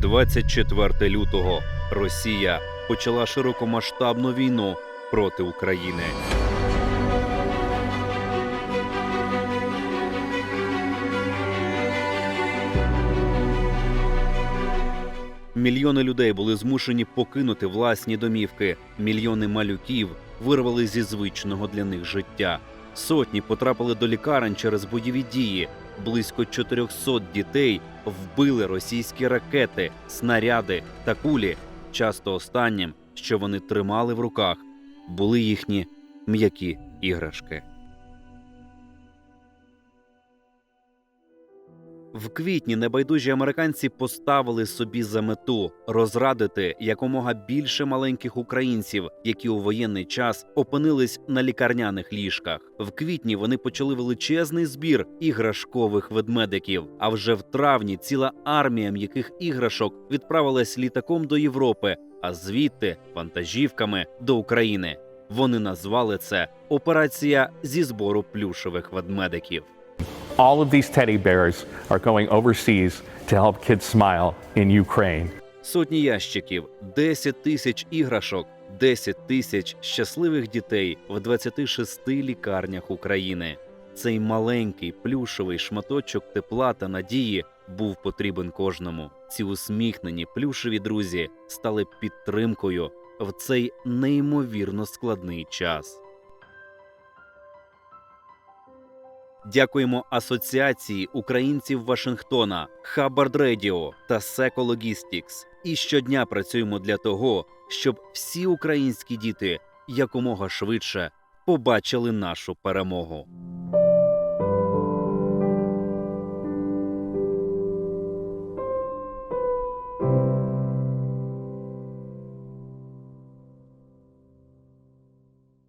24 лютого Росія почала широкомасштабну війну проти України. Мільйони людей були змушені покинути власні домівки. Мільйони малюків вирвали зі звичного для них життя. Сотні потрапили до лікарень через бойові дії. Близько 400 дітей вбили російські ракети, снаряди та кулі. Часто останнім, що вони тримали в руках, були їхні м'які іграшки. В квітні небайдужі американці поставили собі за мету розрадити якомога більше маленьких українців, які у воєнний час опинились на лікарняних ліжках. В квітні вони почали величезний збір іграшкових ведмедиків. А вже в травні ціла армія м'яких іграшок відправилась літаком до Європи, а звідти вантажівками до України. Вони назвали це операція зі збору плюшевих ведмедиків. All of these teddy bears are going overseas to help kids smile in Ukraine. Сотні ящиків, 10 тисяч іграшок, 10 тисяч щасливих дітей в 26 лікарнях України. Цей маленький плюшовий шматочок тепла та надії був потрібен кожному. Ці усміхнені плюшеві друзі стали підтримкою в цей неймовірно складний час. Дякуємо Асоціації українців Вашингтона, Хабард Радіо та Секо Логістікс. І щодня працюємо для того, щоб всі українські діти якомога швидше побачили нашу перемогу.